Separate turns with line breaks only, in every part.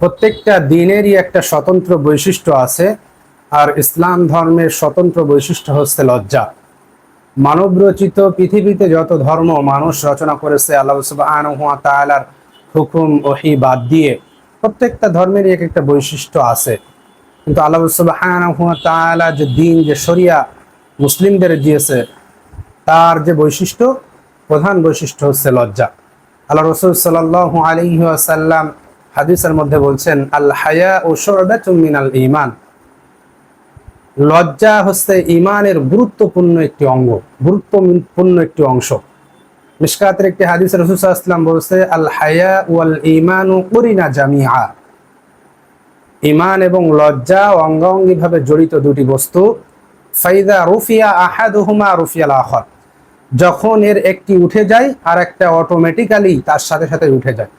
প্রত্যেকটা দিনেরই একটা স্বতন্ত্র বৈশিষ্ট্য আছে, আর ইসলাম ধর্মের স্বতন্ত্র বৈশিষ্ট্য হচ্ছে লজ্জা। মানব রচিত পৃথিবীতে যত ধর্ম মানুষ রচনা করেছে, আল্লাহ ওয়া হুকুম, ওহি বাদ দিয়ে প্রত্যেকটা ধর্মেরই এক একটা বৈশিষ্ট্য আছে। কিন্তু আল্লাহ তাআলা যে দিন, যে শরিয়া মুসলিমদের দিয়েছে, তার যে বৈশিষ্ট্য, প্রধান বৈশিষ্ট্য হচ্ছে লজ্জা। আল্লাহ রসুল সাল্লাল্লাহু আলাইহি ওয়াসাল্লাম হাদিসের মধ্যে বলছেন আল হায়া ও মিনাল ইমান লজ্জা হচ্ছে ইমানের গুরুত্বপূর্ণ একটি অঙ্গ, গুরুত্বপূর্ণ একটি অংশ। মিশকাতের একটি হাদিস রসুলাম বলছে আল হায়া ওয়াল ইমানু করিনা জামিয়া ইমান এবং লজ্জা অঙ্গাঙ্গি ভাবে জড়িত দুটি বস্তু। ফাইদা রুফিয়া আহাদুহুমা রুফিয়াল আখর। যখন এর একটি উঠে যায় আর একটা অটোমেটিক্যালি তার সাথে সাথে উঠে যায়।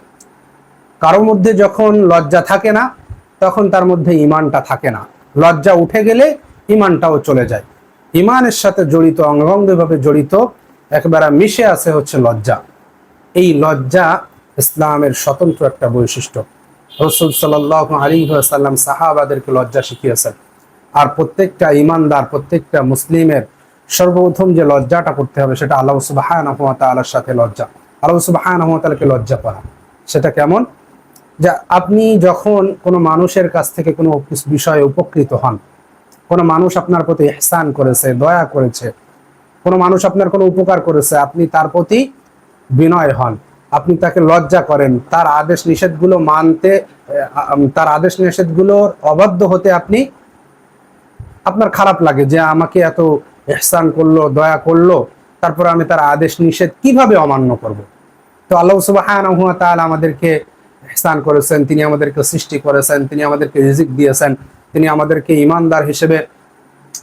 কারোর মধ্যে যখন লজ্জা থাকে না, তখন তার মধ্যে ইমানটা থাকে না। লজ্জা উঠে গেলে ইমানটাও চলে যায়। ইমানের সাথে জড়িত অঙ্গাঙ্গিভাবে জড়িত, একবারে মিশে আছে হচ্ছে লজ্জা। এই লজ্জা ইসলামের স্বতন্ত্র একটা বৈশিষ্ট্য। রসুল সাল্লাহ আলী সাল্লাম সাহাবাদেরকে লজ্জা শিখিয়েছেন। আর প্রত্যেকটা ইমানদার প্রত্যেকটা মুসলিমের সর্বপ্রথম যে লজ্জাটা করতে হবে, সেটা আল্লাহ তালার সাথে লজ্জা। আল্লাহ সুবাহান তালাকে লজ্জা করা। সেটা কেমন? যে আপনি যখন কোনো মানুষের কাছ থেকে কোনো বিষয়ে উপকৃত হন, কোনো মানুষ আপনার প্রতি এহসান করেছে, দয়া করেছে, কোনো মানুষ আপনার কোনো উপকার করেছে, আপনি তার প্রতি বিনয় হন, আপনি তাকে লজ্জা করেন, তার আদেশ নিষেধগুলো মানতে তার আদেশ নিষেধগুলোর অবাধ্য হতে আপনি, আপনার খারাপ লাগে যে আমাকে এত এহসান করল, দয়া করল, তারপর আমি তার আদেশ নিষেধ কীভাবে অমান্য করব। তো আল্লাহ সুবাহ আমাদেরকে এহসান করেছেন, তিনি আমাদেরকে সৃষ্টি করেছেন, তিনি আমাদেরকে রিজিক দিয়েছেন, তিনি আমাদেরকে ইমানদার হিসেবে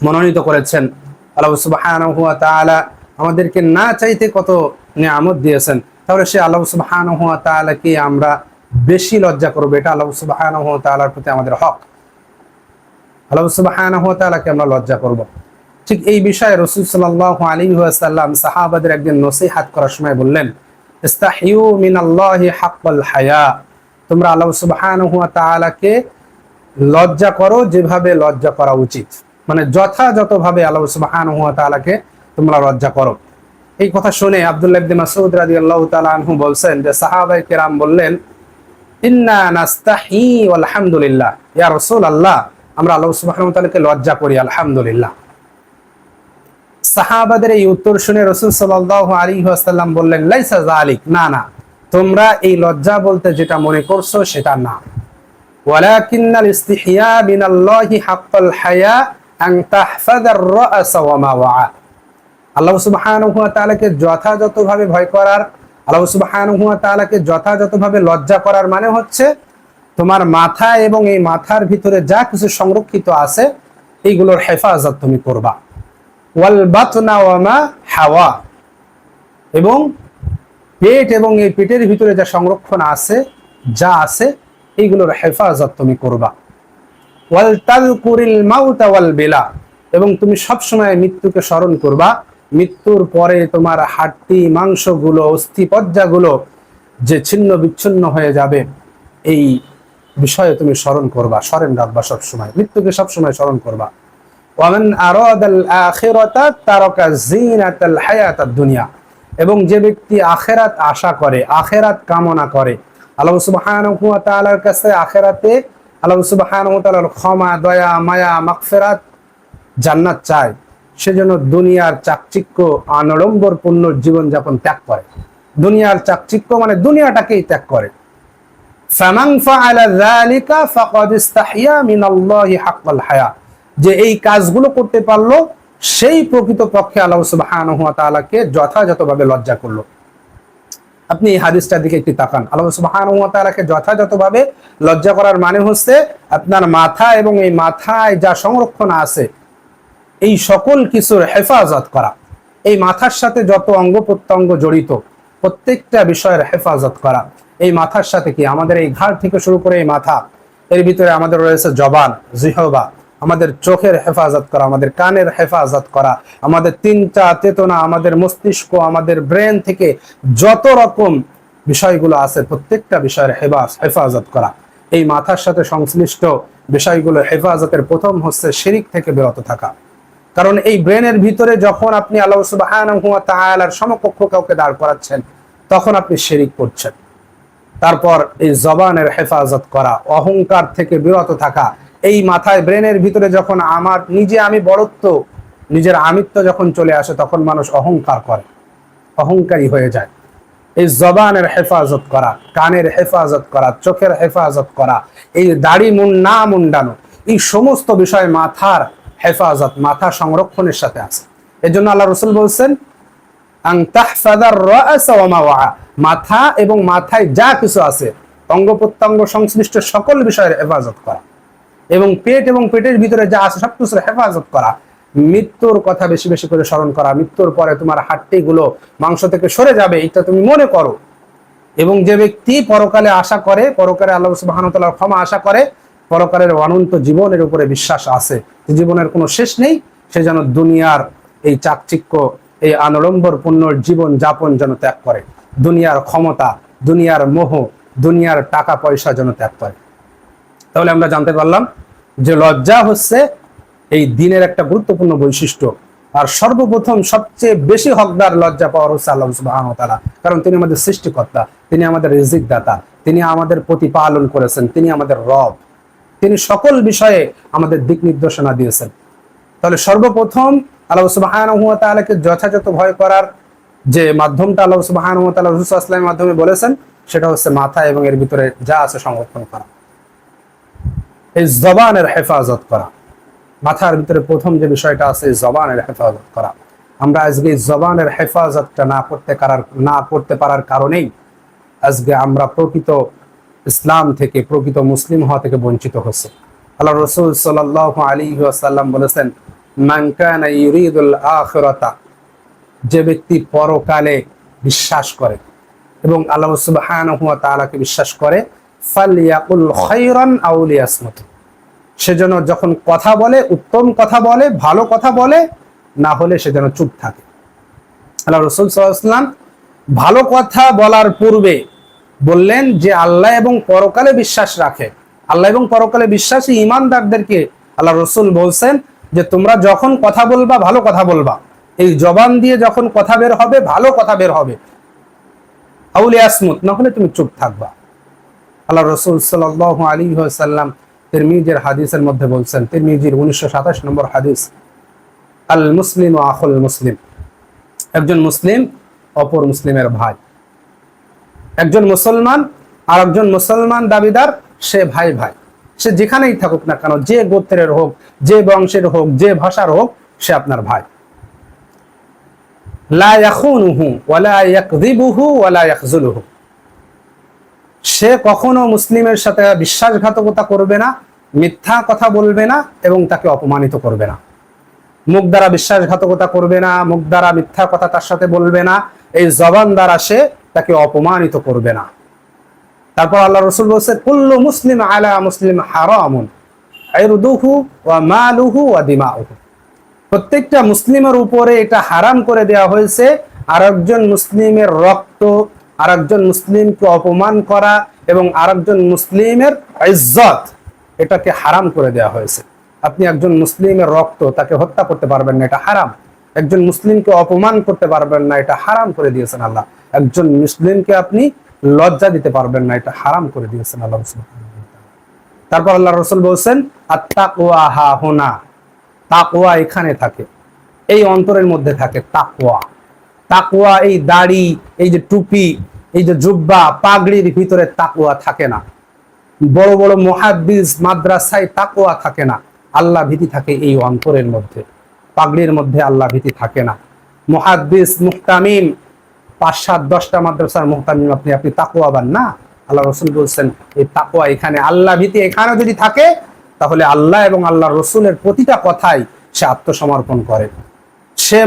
মনোনীত করেছেন। আল্লাহ আমাদেরকে না চাইতে কত নিয়ামত দিয়েছেন। তাহলে সে আল্লাহ সুবাহ তালাকে আমরা বেশি লজ্জা করব, এটা আল্লাহ সুবাহ তালার প্রতি আমাদের হক। আল্লাহ সুবাহ তালাকে আমরা লজ্জা করব। ঠিক এই বিষয়ে রসুল সাল্লাহ আলী সাল্লাম সাহাবাদের একদিন নসিহাত করার সময় বললেন, ইস্তাহিউ মিনাল্লাহি হাক্কাল হায়া। তোমরা আল্লাহ সুবহানাহু ওয়া তাআলাকে লজ্জা করো, যেভাবে লজ্জা করা উচিত। মানে যথাযথভাবে আল্লাহ সুবহানাহু ওয়া তাআলাকে তোমরা লজ্জা করো। এই কথা শুনে আব্দুল্লাহ বলছেন যে, সাহাবায়ে কেরাম বললেন আলহামদুলিল্লাহ আমরা আল্লাহ লজ্জা করি, আলহামদুলিল্লাহ। সাহাবাদের এই উত্তর শুনে রসুল সাল্লাল্লাহু বললেন না না। তোমরা এই লজ্জা বলতে যেটা মনে করছ সেটা না। হায়া ওয়া আল্লাহ যথাযথভাবে ভয় করার, আল্লাহ যথাযথভাবে লজ্জা করার মানে হচ্ছে তোমার মাথা এবং এই মাথার ভিতরে যা কিছু সংরক্ষিত আছে, এইগুলোর হেফাজত তুমি করবা। ওয়াল বাতনা হাওয়া। এবং পেট এবং এই পেটের ভিতরে যা সংরক্ষণ আছে, যা আছে, এইগুলোর হেফাজত তুমি করবা। ওয়াল তাযকুরিল মাউতা ওয়াল বেলা। এবং তুমি সবসময় মৃত্যুকে স্মরণ করবা। মৃত্যুর পরে তোমার হাড্ডি মাংসগুলো অস্থিপজ্জাগুলো যে ছিন্ন বিচ্ছিন্ন হয়ে যাবে, এই বিষয়ে তুমি স্মরণ করবা, স্মরণ রাখবা সবসময়। মৃত্যুকে সবসময় স্মরণ করবা। ওয়ামান আরাদাল আখিরাতা তারাকা জিনাতাল হায়াতাদ দুনিয়া। এবং যে ব্যক্তি আখেরাত আশা করে, আখেরাত কামনা করে, আল্লাহ তাআলার কাছে আখেরাতে আল্লাহ সুবহানাহু ক্ষমা, দয়া, মায়া, মাগফিরাত জান্নাত চায়। সেজন্য দুনিয়ার চাকচিক্য আনড়ম্বরপূর্ণ জীবনযাপন ত্যাগ করে। দুনিয়ার চাকচিক্য মানে দুনিয়াটাকেই ত্যাগ করে। যে এই কাজগুলো করতে পারল সেই প্রকৃত পক্ষে আল্লাহ সুবহানাহু ওয়া তাআলাকে যথাযথভাবে লজ্জা করল। আপনি এই হাদিসটার দিকে একটি তাকান। আল্লাহ সুবহানাহু ওয়া তাআলাকে যথাযথভাবে লজ্জা করার মানে হচ্ছে আপনার মাথা এবং এই মাথায় যা সংরক্ষণ আছে, এই সকল কিছুর হেফাজত করা। এই মাথার সাথে যত অঙ্গ প্রত্যঙ্গ জড়িত, প্রত্যেকটা বিষয়ের হেফাজত করা। এই মাথার সাথে কি? আমাদের এই ঘাড় থেকে শুরু করে এই মাথা, এর ভিতরে আমাদের রয়েছে জবান, জিহবা আমাদের চোখের হেফাজত করা, আমাদের কানের হেফাজত করা, আমাদের তিনটা চেতনা, আমাদের মস্তিষ্ক, আমাদের ব্রেন থেকে যত রকম বিষয়গুলো আছে, প্রত্যেকটা বিষয়ের হেফাজত করা। এই মাথার সাথে সংশ্লিষ্ট বিষয়গুলো হেফাজতের প্রথম হচ্ছে শিরিক থেকে বিরত থাকা। কারণ এই ব্রেনের ভিতরে যখন আপনি আল্লাহ সমকক্ষ কাউকে দাঁড় করাচ্ছেন, তখন আপনি শিরিক করছেন। তারপর এই জবানের হেফাজত করা, অহংকার থেকে বিরত থাকা এই মাথায় ব্রেনের ভিতরে যখন আমার নিজে আমি বড়ত্ব, নিজের আমিত্ব যখন চলে আসে, তখন মানুষ অহংকার করে, অহংকারী হয়ে যায় এই জবানের হেফাজত করা, কানের হেফাজত করা, চোখের হেফাজত করা, এই দাড়ি মুন, না মুন্ডানো, এই সমস্ত বিষয় মাথার হেফাজত, মাথা সংরক্ষণের সাথে আছে এই জন্য আল্লাহ রসুল বলছেন। মাথা এবং মাথায় যা কিছু আছে অঙ্গ প্রত্যঙ্গ সংশ্লিষ্ট সকল বিষয়ের হেফাজত করা এবং পেট এবং পেটের ভিতরে যা আছে সব কিছুর হেফাজত করা। মৃত্যুর কথা বেশি বেশি করে স্মরণ করা। মৃত্যুর পরে তোমার হাড্ডি গুলো মাংস থেকে সরে যাবে, এটা তুমি মনে করো। এবং যে ব্যক্তি পরকালে আশা করে, পরকালে আল্লাহ সুবাহানতাল্লাহ ক্ষমা আশা করে, পরকালের অনন্ত জীবনের উপরে বিশ্বাস আছে। জীবনের কোনো শেষ নেই, সে যেন দুনিয়ার এই চাকচিক্য, এই আনড়ম্বর পূর্ণ জীবন যাপন যেন ত্যাগ করে। দুনিয়ার ক্ষমতা, দুনিয়ার মোহ, দুনিয়ার টাকা পয়সা যেন ত্যাগ করে। তাহলে আমরা জানতে পারলাম যে লজ্জা হচ্ছে এই দিনের একটা গুরুত্বপূর্ণ বৈশিষ্ট্য। আর সর্বপ্রথম সবচেয়ে বেশি হকদার লজ্জা পাওয়ার হচ্ছে আল্লাহ ওয়া কারণ তিনি আমাদের সৃষ্টিকর্তা, তিনি আমাদের রিজিক দাতা তিনি আমাদের প্রতিপালন করেছেন, তিনি আমাদের রব। তিনি সকল বিষয়ে আমাদের দিক নির্দেশনা দিয়েছেন। তাহলে সর্বপ্রথম আল্লাহ সুবহানাহু ওয়া তাআলাকে যথাযথ ভয় করার যে মাধ্যমটা আল্লাহ তাআলা রাসূল মাধ্যমে বলেছেন, সেটা হচ্ছে মাথা এবং এর ভিতরে যা আছে সংরক্ষণ করা। এই জবানের হেফাজত করা। মাথার ভিতরে প্রথম যে বিষয়টা আছে জবানের হেফাজত করা। আমরা আজকে জবানের হেফাজতটা না করতে পারার না করতে পারার কারণেই আজকে আমরা প্রকৃত ইসলাম থেকে, প্রকৃত মুসলিম হওয়া থেকে বঞ্চিত হচ্ছে। আল্লাহ রসুল সাল্লাহ আলী আসাল্লাম বলেছেন, মান আখিরাতা যে ব্যক্তি পরকালে বিশ্বাস করে এবং আল্লাহ তাআলাকে বিশ্বাস করে লিয়াসমুত। সেজন্য যখন কথা বলে, উত্তম কথা বলে, ভালো কথা বলে, না হলে সে যেন চুপ থাকে। আল্লাহ রসুল সাল্লাম ভালো কথা বলার পূর্বে বললেন যে, আল্লাহ এবং পরকালে বিশ্বাস রাখে। আল্লাহ এবং পরকালে বিশ্বাসী ইমানদারদেরকে আল্লাহ রসুল বলছেন যে, তোমরা যখন কথা বলবা, ভালো কথা বলবা। এই জবান দিয়ে যখন কথা বের হবে, ভালো কথা বের হবে। আউলি আসমুত না হলে তুমি চুপ থাকবা। আল্লাহ রসুল সাল আলী সাল্লাম তিরমিজের হাদিসের মধ্যে বলছেন, তিরমিজির উনিশশো সাতাশ নম্বর হাদিস, আল মুসলিম ও আখল মুসলিম। একজন মুসলিম, অপর মুসলিমের ভাই। একজন মুসলমান আর একজন মুসলমান দাবিদার, সে ভাই ভাই। সে যেখানেই থাকুক না কেন, যে গোত্রের হোক, যে বংশের হোক, যে ভাষার হোক, সে আপনার ভাই। লা ইয়াখুনুহু ওয়ালা ইয়াকযিবুহু ওয়ালা ইয়াখযুলুহু সে কখনো মুসলিমের সাথে বিশ্বাসঘাতকতা করবে না, মিথ্যা কথা বলবে না এবং তাকে অপমানিত করবে না। মুখ দ্বারা বিশ্বাসঘাতকতা করবে না, মুখ দ্বারা মিথ্যা কথা তার সাথে বলবে না, এই জবান দ্বারা সে তাকে অপমানিত করবে না। তারপর আল্লাহ রসুল বলছে, কুল্লু মুসলিম আলা মুসলিম আইরুদুহু ওয়া মালুহু ওয়া দিমাউহু। প্রত্যেকটা মুসলিমের উপরে এটা হারাম করে দেওয়া হয়েছে আর একজন মুসলিমের রক্ত আর একজন মুসলিমকে অপমান করা এবং আর একজন মুসলিমের ইজ্জত, এটাকে হারাম করে দেওয়া হয়েছে। আপনি একজন মুসলিমের রক্ত, তাকে হত্যা করতে পারবেন না, এটা হারাম। একজন মুসলিমকে অপমান করতে পারবেন না, এটা হারাম করে দিয়েছেন আল্লাহ। একজন মুসলিমকে আপনি লজ্জা দিতে পারবেন না, এটা হারাম করে দিয়েছেন আল্লাহ রসুল তারপর আল্লাহ রসুল বলছেন আত্মাকুয়া হা হোনা। তাকুয়া এখানে থাকে, এই অন্তরের মধ্যে থাকে তাকুয়া তাকুয়া এই দাড়ি, এই যে টুপি, এই যে জুব্বা, পাগড়ির ভিতরে তাকুয়া থাকে না। বড় বড় মহাদ্দিস মাদ্রাসায় তাকুয়া থাকে না। আল্লাহ ভীতি থাকে এই অন্তরের মধ্যে। পাগড়ির মধ্যে আল্লাহ ভীতি থাকে না। মহাদ্দিস মুহতামিম পাঁচ সাত দশটা মাদ্রাসার মুহতামিম আপনি আপনি তাকুয়াবান না? আল্লাহ রসুল বলছেন, এই তাকুয়া এখানে, আল্লাহ ভীতি এখানে যদি থাকে, তাহলে আল্লাহ এবং আল্লাহ রসুলের প্রতিটা কথাই সে আত্মসমর্পণ করে। সে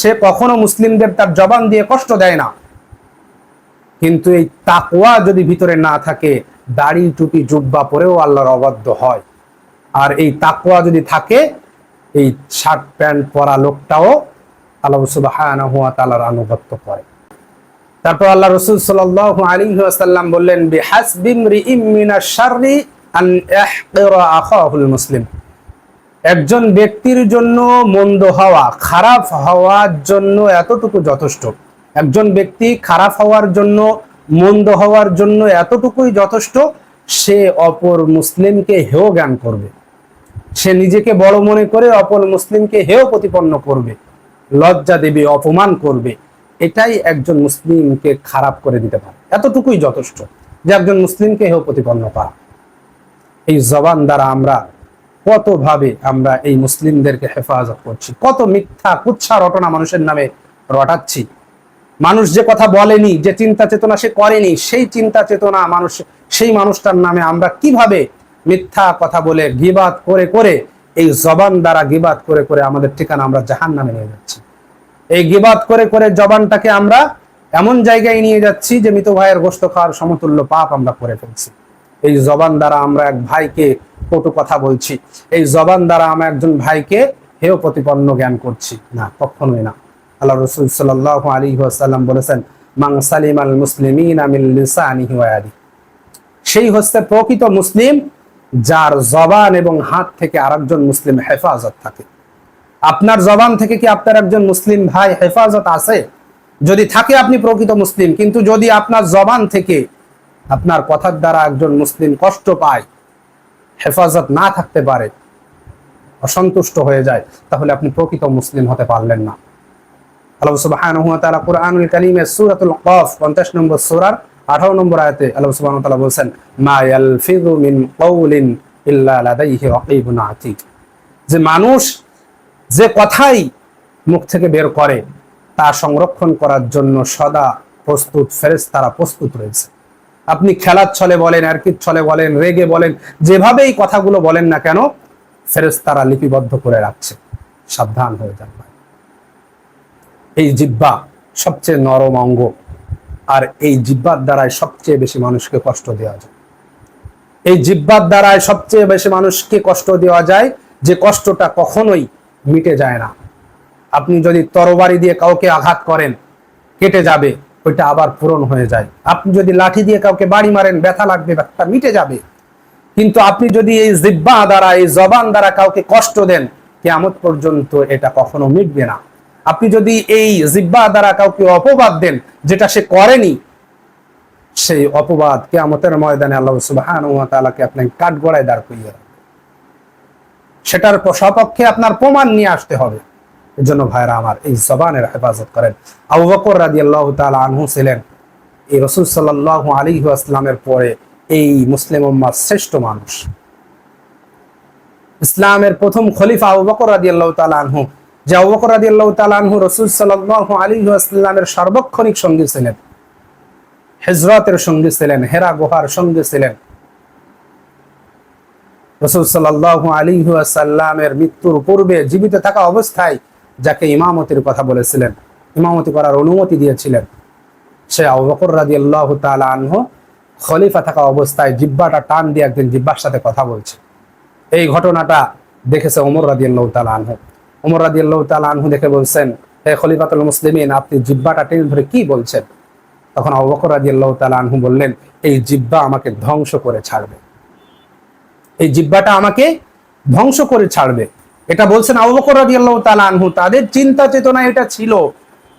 সে কখনো মুসলিমদের তার জবান দিয়ে কষ্ট দেয় না। কিন্তু এই তাকুয়া যদি ভিতরে না থাকে, দাড়ি টুপি জুব্বা পরেও আল্লাহর অবাধ্য হয়। আর এই তাকুয়া যদি থাকে, এই শার্ট প্যান্ট পরা লোকটাও আল্লাহ সুবাহ তালার আনুগত্য করে। তারপর আল্লাহ রসুল সাল্লাহ আলী আসাল্লাম বললেন মুসলিম। একজন ব্যক্তির জন্য মন্দ হওয়া, খারাপ হওয়ার জন্য এতটুকু যথেষ্ট। একজন ব্যক্তি খারাপ হওয়ার জন্য, মন্দ হওয়ার জন্য এতটুকুই যথেষ্ট, সে অপর মুসলিমকে হেও জ্ঞান করবে। সে নিজেকে বড় মনে করে অপর মুসলিমকে হেও প্রতিপন্ন করবে। লজ্জা দেবে, অপমান করবে। এটাই একজন মুসলিমকে খারাপ করে দিতে পারে। এতটুকুই যথেষ্ট যে একজন মুসলিমকে হেও প্রতিপন্ন করা। এই জবান দ্বারা আমরা কতভাবে আমরা এই মুসলিমদেরকে হেফাজত করছি? কত মিথ্যা কুচ্ছা রটনা মানুষের নামে রটাচ্ছি? মানুষ যে কথা বলেনি, যে চিন্তা চেতনা সে করেনি, সেই চিন্তা চেতনা মানুষ, সেই মানুষটার নামে আমরা কীভাবে মিথ্যা কথা বলে গিবাদ করে করে, এই জবান দ্বারা গিবাদ করে করে আমাদের ঠিকানা আমরা জাহান নামে নিয়ে যাচ্ছি? এই গিবাদ করে করে জবানটাকে আমরা এমন জায়গায় নিয়ে যাচ্ছি যে মৃত ভাইয়ের গোস্ত খাওয়ার সমতুল্য পাপ আমরা করে ফেলছি। এই জবান দ্বারা আমরা এক ভাইকে কটু কথা বলছি। এই জবান দ্বারা আমরা একজন ভাইকে হেয় প্রতিপন্ন জ্ঞান করছি। না, কখনোই না। আল্লাহ রসুল সাল্লাহ আলী আসাল্লাম বলেছেন মাং সালিম আল ইয়াদি সেই হচ্ছে প্রকৃত মুসলিম যার জবান এবং হাত থেকে আরেকজন মুসলিম হেফাজত থাকে। আপনার জবান থেকে কি আপনার একজন মুসলিম ভাই হেফাজত আছে? যদি থাকে আপনি প্রকৃত মুসলিম, কিন্তু যদি আপনার জবান থেকে আপনার কথার দ্বারা একজন মুসলিম কষ্ট পায়, হেফাজত না থাকতে পারে, অসন্তুষ্ট হয়ে যায়, তাহলে আপনি প্রকৃত মুসলিম হতে পারলেন না। আল্লাহ সুবহানাহু ওয়া তাআলা কুরআনুল কারীমে সূরাতুল কফ 50 নম্বর সূরার 18 নম্বর আয়াতে যে মানুষ যে কথাই মুখ থেকে বের করে, তা সংরক্ষণ করার জন্য সদা প্রস্তুত, ফেরেশতারা প্রস্তুত রয়েছে। আপনি খেলার ছলে বলেন, আরকির ছলে বলেন, রেগে বলেন, যেভাবেই কথাগুলো বলেন না কেন, ফেরেশতারা লিপিবদ্ধ করে রাখছে। সাবধান হয়ে যান এই জিব্বা সবচেয়ে নরম অঙ্গ, আর এই জিব্বার দ্বারাই সবচেয়ে বেশি মানুষকে কষ্ট দেওয়া যায়। এই জিব্বার দ্বারাই সবচেয়ে বেশি মানুষকে কষ্ট দেওয়া যায়, যে কষ্টটা কখনোই মিটে যায় না। আপনি যদি তরবারি দিয়ে কাউকে আঘাত করেন, কেটে যাবে। ওইটা আবার পূরণ হয়ে যায়। আপনি যদি লাঠি দিয়ে কাউকে বাড়ি মারেন, ব্যথা লাগবে ব্যথা মিটে যাবে। কিন্তু আপনি যদি এই জিব্বা দ্বারা, এই জবান দ্বারা কাউকে কষ্ট দেন কেমন পর্যন্ত এটা কখনো মিটবে না। আপনি যদি এই জিব্বা দ্বারা কাউকে অপবাদ দেন, যেটা সে করেনি, সেই অপবাদ কেয়ামতের ময়দানে আল্লাহ সুবাহান তাআলাকে আপনি কাঠগড়ায় দাঁড় করিয়ে সেটার সপক্ষে আপনার প্রমাণ নিয়ে আসতে হবে। জন্য ভাইরা আমার এই জবানের হেফাজত করেন। আবু বকর রাদিয়াল্লাহু তাআলা আনহু ছিলেন। এই রসুল সাল্লাল্লাহু আলাইহি আসলামের পরে এই মুসলিম উম্মার শ্রেষ্ঠ মানুষ। ইসলামের প্রথম খলিফা আবু বকর রাদিয়াল্লাহু তাআলা আনহু। যে আবু বকর রাদিয়াল্লাহু তাআলা আনহু রাসূল সাল্লাল্লাহু আলাইহি ওয়াসাল্লামের সার্বক্ষণিক সঙ্গী ছিলেন। হিজরতের সঙ্গী ছিলেন, হেরা গুহার সঙ্গী ছিলেন। রাসূল সাল্লাল্লাহু আলাইহি ওয়াসাল্লামের মৃত্যুর পূর্বে জীবিত থাকা অবস্থায় যাকে ইমামতির কথা বলেছিলেন, ইমামতি করার অনুমতি দিয়েছিলেন। সে আবু বকর রাদিয়াল্লাহু তাআলা আনহু খলিফা থাকা অবস্থায় জিব্বাটা টান দিয়ে একদিন জিব্বার সাথে কথা বলছে। এই ঘটনাটা দেখেছে ওমর রাদিয়াল্লাহু তাআলা আনহু। ওমর রাদিয়াল্লাহু তাআলা আনহু দেখে বলছেন, হে খলিফাতুল মুসলিমিন, আপনি জিব্বাটা টেনে ধরে কি বলছেন? তখন আবু বকর রাদিয়াল্লাহু তাআলা আনহু বললেন, এই জিব্বা আমাকে ধ্বংস করে ছাড়বে। এই জিব্বাটা আমাকে ধ্বংস করে ছাড়বে। এটা বলছেন আবু বকর রাদিয়াল্লাহু তাআলা আনহু, তাদের চিন্তা চেতনা এটা ছিল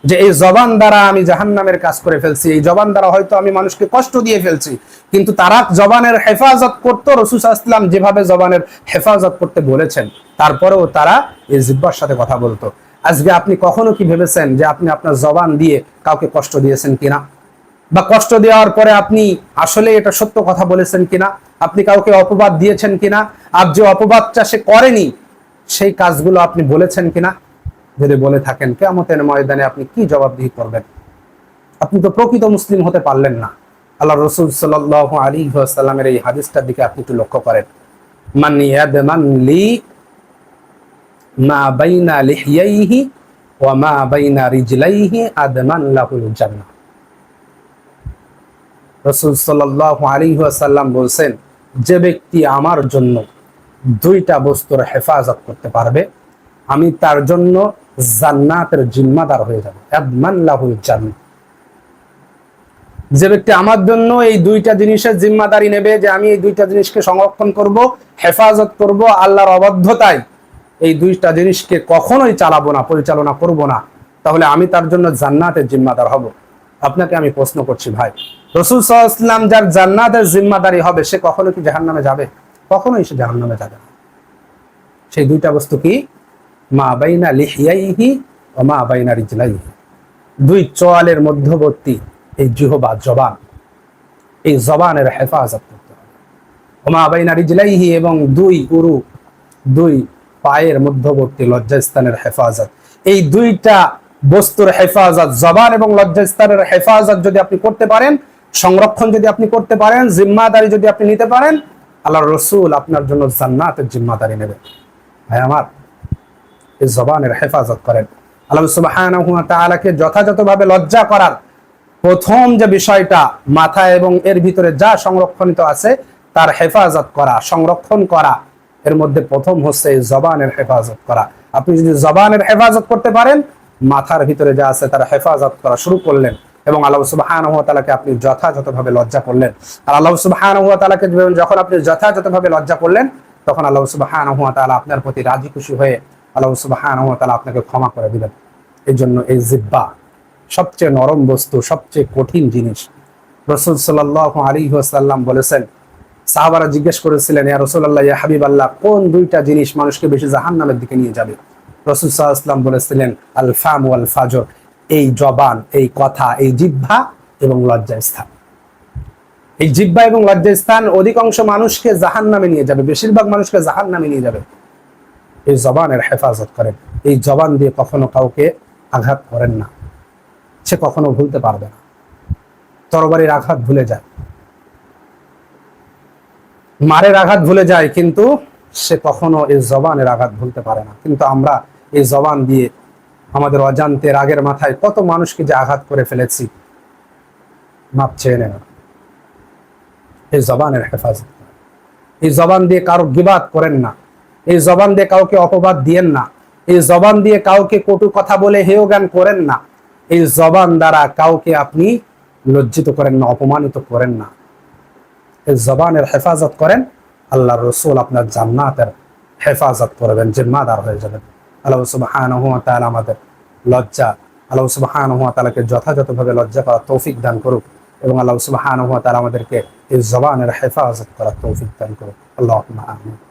যে এই জবান দ্বারা আমি জাহান্নামের কাজ করে ফেলছি, এই জবান দ্বারা হয়তো আমি মানুষকে কষ্ট দিয়ে ফেলছি, কিন্তু তারা জবানের হেফাজত করতো, রসুল ইসলাম যেভাবে জবানের হেফাজত করতে বলেছেন, তারপরেও তারা এই জিব্বার সাথে কথা বলতো। আজকে আপনি কখনো কি ভেবেছেন যে আপনি আপনার জবান দিয়ে কাউকে কষ্ট দিয়েছেন কিনা? বা কষ্ট দেওয়ার পরে আপনি আসলে এটা সত্য কথা বলেছেন কিনা? আপনি কাউকে অপবাদ দিয়েছেন কিনা? আর যে অপবাদটা সে করেনি সেই কাজগুলো আপনি বলেছেন কিনা, যদি বলে থাকেন কেমতের ময়দানে আপনি কি জবাবদিহি করবেন? আপনি তো প্রকৃত মুসলিম হতে পারলেন না। আল্লাহ রসুল সাল আলী সাল্লামের এই হাদিসটার দিকে আপনি একটু লক্ষ্য করেন। মা বাইনা লিহিয়াইহি ওয়া মা বাইনা রিজলাইহি আদমান লাহুল জান্নাহ। রসুল সাল্লাল্লাহু আলাইহি ওয়াসাল্লাম বলছেন, যে ব্যক্তি আমার জন্য দুইটা বস্তুর হেফাজত করতে পারবে, আমি তার জন্য জান্নাতের জিম্মাদার হয়ে যাব। আদমান লাহুল জান্নাহ যে ব্যক্তি আমার জন্য এই দুইটা জিনিসের জিম্মাদারি নেবে যে আমি এই দুইটা জিনিসকে সংরক্ষণ করব, হেফাজত করব, আল্লাহর অবদ্ধতায় এই দুইটা জিনিসকে কখনোই চালাবো না, পরিচালনা করব না, তাহলে আমি তার জন্য জান্নাতের জিম্মাদার হব। আপনাকে আমি প্রশ্ন করছি, ভাই, রসুল সাল্লাম যার জান্নাতের জিম্মাদারি হবে, সে কখনো কি জাহান্নামে যাবে? কখনোই সে জাহান্নামে যাবে না। সেই দুইটা বস্তু কি? মা বাইনা লিহিয়াইহি ও মা বাইনা রিজলাইহি। দুই চোয়ালের মধ্যবর্তী এই জিহবা জবান, এই জবানের হেফাজত করতে হবে। ওমা বাইনা রিজলাইহি এবং দুই উরু, দুই পায়ের মধ্যবর্তী লজ্জাস্থানের হেফাজত। এই দুইটা বস্তুর হেফাজত জবান এবং লজ্জাস্থানের হেফাজত যদি আপনি করতে পারেন, সংরক্ষণ যদি আপনি করতে পারেন, জিম্মাদারি যদি আপনি নিতে পারেন আল্লাহ রসুল আপনার জন্য জান্নাতের জিম্মাদারি নেবে। ভাই আমার, এই জবানের হেফাজত করেন। আল্লাহ তাআলাকে যথাযথভাবে লজ্জা করার প্রথম যে বিষয়টা মাথা এবং এর ভিতরে যা সংরক্ষণিত আছে, তার হেফাজত করা, সংরক্ষণ করা, এর মধ্যে প্রথম হচ্ছে এই জবানের হেফাজত করা। আপনি যদি জবানের হেফাজত করতে পারেন, মাথার ভিতরে যা আছে তার হেফাজত করা শুরু করলেন। এবং আল্লাহ সুবহানাহু ওয়া তাআলাকে আপনি যথাযথভাবে লজ্জা করলেন। আর আল্লাহ সুবহানাহু ওয়া তাআলাকে যখন আপনি যথাযথভাবে লজ্জা করলেন, তখন আল্লাহ সুবহানাহু ওয়া তাআলা আপনার প্রতি রাজি খুশি হয়ে আল্লাহ সুবহানাহু ওয়া তাআলা আপনাকে ক্ষমা করে দিবেন। এই জন্য এই জিব্বা সবচেয়ে নরম বস্তু, সবচেয়ে কঠিন জিনিস। রসুল সাল্লাহ আলী সাল্লাম বলেছেন, সাহাবারা জিজ্ঞেস করেছিলেন, ইয়া রসুল্লাহ ইয়া হাবিব আল্লাহ কোন দুইটা জিনিস মানুষকে বেশি জাহান্নামের দিকে নিয়ে যাবে? রসুল সাল্লাম বলেছিলেন, আল ফাম ওয়াল ফাজর। এই জবান, এই কথা, এই জিহ্বা এবং লজ্জাস্থান। এই জিহ্বা এবং লজ্জাস্থান অধিকাংশ মানুষকে জাহান নামে নিয়ে যাবে, বেশিরভাগ মানুষকে জাহান নামে নিয়ে যাবে। এই জবানের হেফাজত করেন। এই জবান দিয়ে কখনো কাউকে আঘাত করেন না। সে কখনো ভুলতে পারবে না। তরবারির আঘাত ভুলে যায়। মারের আঘাত ভুলে যায়, কিন্তু সে কখনো এই জবানের আঘাত ভুলতে পারে না। কিন্তু আমরা এই জবান দিয়ে আমাদের অজান্তে রাগের মাথায় কত মানুষকে যে আঘাত করে ফেলেছি, মাপ চেয়ে নেন। এই জবানের হেফাজত। এই জবান দিয়ে কারও গিবাদ করেন না। এই জবান দিয়ে কাউকে অপবাদ দিয়েন না। এই জবান দিয়ে কাউকে কটু কথা বলে হেয় জ্ঞান করেন না। এই জবান দ্বারা কাউকে আপনি লজ্জিত করেন না, অপমানিত করেন না। এই জবানের হেফাজত করেন আল্লাহ রসুল আপনার জান্নাতের হেফাজত করবেন, জিম্মাদার হয়ে যাবেন। আল্লাহ সুবাহান তাআলা আমাদের লজ্জা, আল্লাহ সুবাহান তালাকে যথাযথভাবে লজ্জা করার তৌফিক দান করুক এবং আল্লাহ সুবাহান তালা আমাদেরকে এই জবানের হেফাজত করার তৌফিক দান করুক। আল্লাহ আমিন।